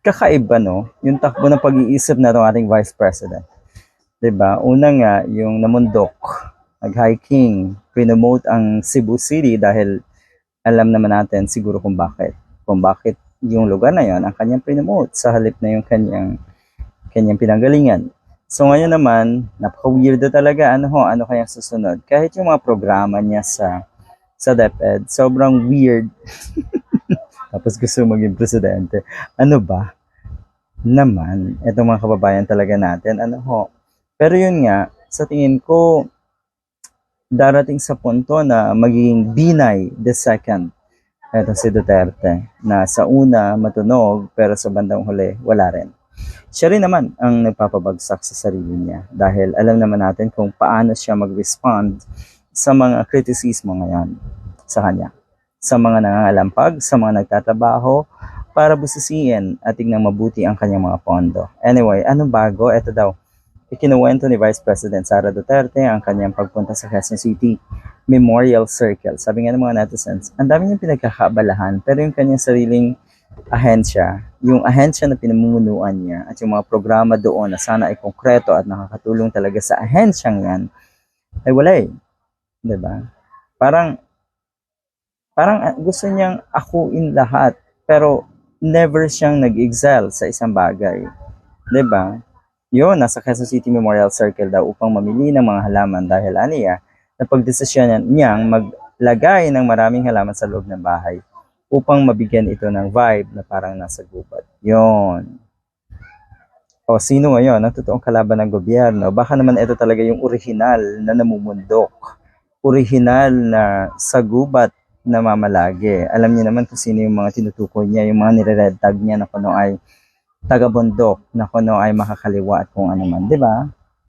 kakaiba, no? Yung takbo ng pag-iisip na ng ating Vice President. 'Di ba? Una nga, yung namundok, nag-hiking, pinomote ang Cebu City dahil alam naman natin siguro kung bakit. Kung bakit yung lugar na yon ang kanyang pinomote sa halip na yung kanyang kanyang pinanggalingan. So ngayon naman, napaka-weirdo talaga. Ano ho, ano kayang susunod? Kahit yung mga programa niya sa sa DepEd, sobrang weird. Tapos gusto maging presidente. Ano ba? Naman, etong mga kababayan talaga natin, ano ho. Pero yun nga, sa tingin ko, darating sa punto na magiging binay the second. Ito si Duterte, na sa una matunog, pero sa bandang huli, wala rin. Siya rin naman ang nagpapabagsak sa sarili niya dahil alam naman natin kung paano siya mag-respond sa mga kritisismo ngayon sa kanya. Sa mga nangangalampag, sa mga nagtatrabaho, para busisiin at tignan mabuti ang kanyang mga pondo. Anyway, ano bago? Ito daw, ikinuwento ni Vice President Sara Duterte ang kanyang pagpunta sa Quezon City Memorial Circle. Sabi nga ng mga netizens, ang dami niyang pinagkakaabalahan pero yung kanyang sariling ahensya, yung ahensya na pinamumunuan niya at yung mga programa doon na sana ay konkreto at nakakatulong talaga sa ahensyang yan, ay wala eh. ba? Parang, parang ah, gusto niyang akuin lahat pero never siyang nag-excel sa isang bagay. ba? Yun, nasa Quezon City Memorial Circle daw upang mamili ng mga halaman dahil aniya, napagdesisyonan niyang maglagay ng maraming halaman sa loob ng bahay upang mabigyan ito ng vibe na parang nasa gubat. Yun. O sino ngayon ang totoong kalaban ng gobyerno? Baka naman ito talaga yung original na namumundok. Original na sa gubat na mamalagi. Alam niyo naman kung sino yung mga tinutukoy niya, yung mga nire-red tag niya na kuno ay taga-bundok, na kuno ay makakaliwa at kung ano man, di ba?